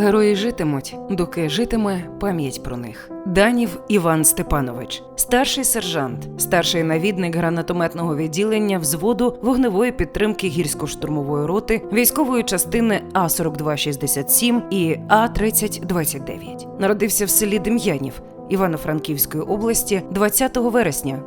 Герої житимуть, доки житиме пам'ять про них. Данів Іван Степанович, старший сержант, старший навідник гранатометного відділення взводу вогневої підтримки гірсько-штурмової роти військової частини А 4267 і А 3029 Народився в селі Дем'янів Івано-Франківської області 20 вересня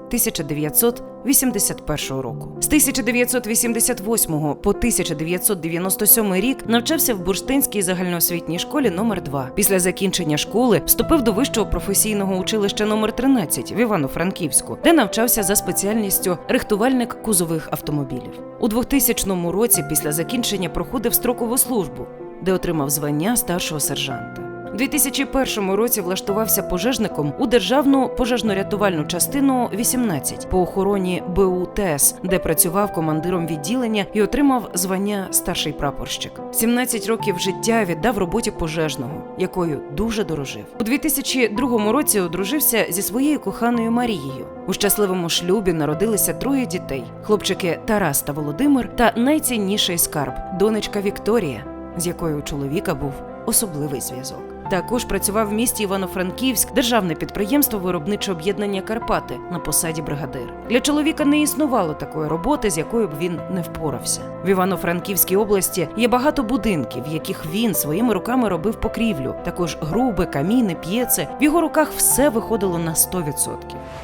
1981 року. З 1988 по 1997 рік навчався в Бурштинській загальноосвітній школі номер 2 Після закінчення школи вступив до вищого професійного училища номер 13 в Івано-Франківську, де навчався за спеціальністю рихтувальник кузових автомобілів. У 2000 році після закінчення проходив строкову службу, де отримав звання старшого сержанта. У 2001 році влаштувався пожежником у державну пожежно-рятувальну частину 18 по охороні БУТС, де працював командиром відділення і отримав звання старший прапорщик. 17 років життя віддав роботі пожежного, якою дуже дорожив. У 2002 році одружився зі своєю коханою Марією. У щасливому шлюбі народилися троє дітей: хлопчики Тарас та Володимир, та найцінніший скарб донечка Вікторія, з якою у чоловіка був особливий зв'язок. Також працював в місті Івано-Франківськ, державне підприємство виробниче об'єднання Карпати на посаді бригадир. Для чоловіка не існувало такої роботи, з якою б він не впорався. В Івано-Франківській області є багато будинків, в яких він своїми руками робив покрівлю. Також груби, каміни, п'єци. В його руках все виходило на 100%.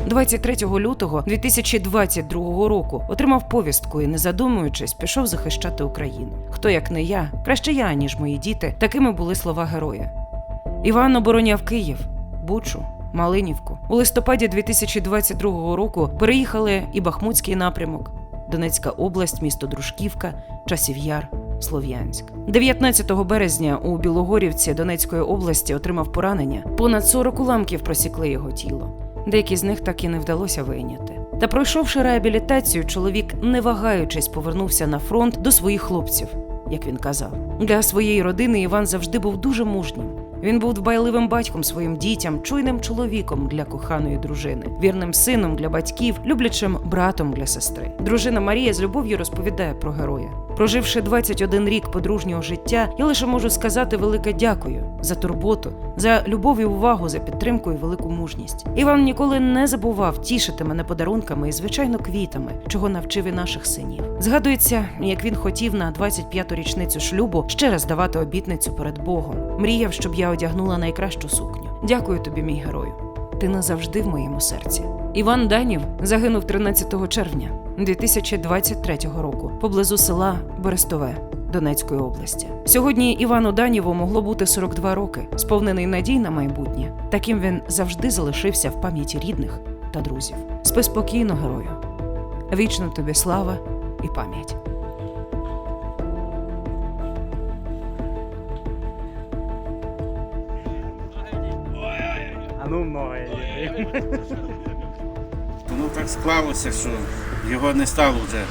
23 лютого 2022 року отримав повістку і, не задумуючись, пішов захищати Україну. Хто як не я, краще я, ніж мої діти. Такими були слова героя. Іван обороняв Київ, Бучу, Малинівку. У листопаді 2022 року переїхали і Бахмутський напрямок, Донецька область, місто Дружківка, Часів Яр, Слов'янськ. 19 березня у Білогорівці Донецької області отримав поранення. Понад 40 уламків просікли його тіло. Деякі з них так і не вдалося вийняти. Та пройшовши реабілітацію, чоловік, не вагаючись, повернувся на фронт до своїх хлопців, як він казав. Для своєї родини Іван завжди був дуже мужнім. Він був дбайливим батьком своїм дітям, чуйним чоловіком для коханої дружини, вірним сином для батьків, люблячим братом для сестри. Дружина Марія з любов'ю розповідає про героя. Проживши 21 рік подружнього життя, я лише можу сказати велике дякую за турботу, за любов і увагу, за підтримку і велику мужність. Іван ніколи не забував тішити мене подарунками і, звичайно, квітами, чого навчив і наших синів. Згадується, як він хотів на 25-ту річницю шлюбу ще раз давати обітницю перед Богом. Мріяв, щоб я одягнула найкращу сукню. Дякую тобі, мій герою. Ти назавжди в моєму серці. Іван Данів загинув 13 червня 2023 року поблизу села Берестове Донецької області. Сьогодні Івану Даніву могло бути 42 роки, сповнений надій на майбутнє. Таким він завжди залишився в пам'яті рідних та друзів. Спи спокійно, герою. Вічно тобі слава і пам'ять. Ну многое. Ну так склалося, що його не стало вже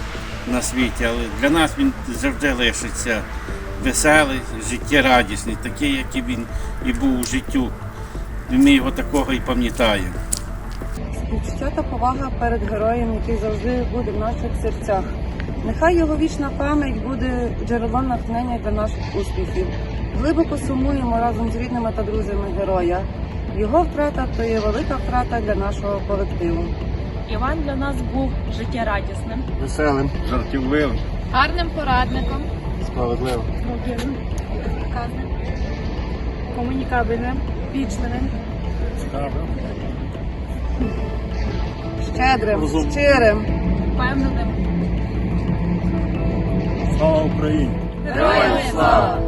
на світі, але для нас він завжди лишиться веселий, життєрадісний, такий, який він і був у життю. І ми його такого і пам'ятаємо. Співчуття та повага перед героєм, який завжди буде в наших серцях. Нехай його вічна пам'ять буде джерелом натхнення для наших успіхів. Глибоко сумуємо разом з рідними та друзями героя. Його втрата то є велика втрата для нашого колективу. Іван для нас був життєрадісним, Веселим, жартівливим, гарним порадником, справедливим. показним, комунікабельним, вічливим, Цікавим. Щедрим, Розумним. щирим. впевненим. Слава Україні! Героям слава!